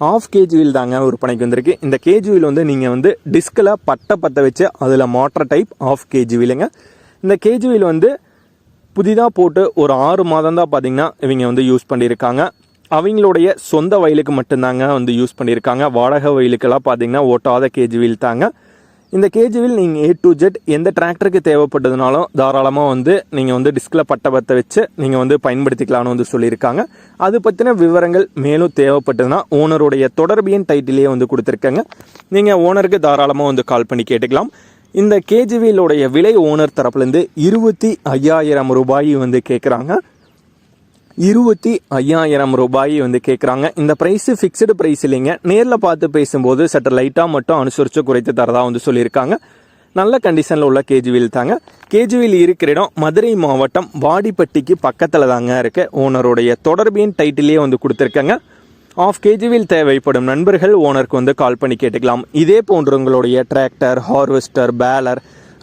Of கேஜுவில் wheel தாங்க விற்பனைக்கு வந்திருக்கு. இந்த கேஜுவில் வீல் வந்து நீங்கள் வந்து டிஸ்கில் பட்டை பற்ற வச்சு அதில் மோட்டர் டைப் ஆஃப் கேஜி வீலுங்க இந்த கேஜுவில் வீல் வந்து புதிதாக போட்டு ஒரு ஆறு மாதம் தான் பார்த்தீங்கன்னா இவங்க வந்து யூஸ் பண்ணியிருக்காங்க. அவங்களுடைய சொந்த வயலுக்கு மட்டும்தாங்க வந்து யூஸ் பண்ணியிருக்காங்க. வாடகை வயலுக்கெல்லாம் பார்த்தீங்கன்னா ஓட்டாத கேஜி வீல் தாங்க. இந்த கேஜிவில் நீங்கள் ஏ டு ஜெட் எந்த டிராக்டருக்கு தேவைப்பட்டதுனாலும் தாராளமாக வந்து நீங்கள் வந்து டிஸ்கில் பட்டை பற்ற வச்சு நீங்கள் வந்து பயன்படுத்திக்கலாம்னு வந்து சொல்லியிருக்காங்க. அது பற்றின விவரங்கள் மேலும் தேவைப்பட்டதுன்னா ஓனருடைய தொடர்பியன் டைட்டிலே வந்து கொடுத்துருக்காங்க. நீங்கள் ஓனருக்கு தாராளமாக வந்து கால் பண்ணி கேட்டுக்கலாம். இந்த கேஜிவிலுடைய விலை ஓனர் தரப்புலேருந்து இருபத்தி ஐயாயிரம் ரூபாய் வந்து கேட்குறாங்க இருபத்தி ஐயாயிரம் ரூபாய் வந்து கேட்குறாங்க இந்த ப்ரைஸு ஃபிக்ஸ்டு ப்ரைஸ் இல்லைங்க. நேரில் பார்த்து பேசும்போது சற்று லைட்டாக மட்டும் அனுசரித்து குறைத்து தரதா வந்து சொல்லியிருக்காங்க. நல்ல கண்டிஷனில் உள்ள கேஜிவில் தாங்க. கேஜுவில் இருக்கிற இடம் மதுரை மாவட்டம் வாடிப்பட்டிக்கு பக்கத்தில் தாங்க இருக்கு. ஓனருடைய தொடர்பின் டைட்டிலே வந்து கொடுத்துருக்கேங்க. ஆஃப் கேஜிவில் தேவைப்படும் நண்பர்கள் ஓனருக்கு வந்து கால் பண்ணி கேட்டுக்கலாம். இதே போன்று உங்களுடைய டிராக்டர் ஹார்வெஸ்டர் பேலர்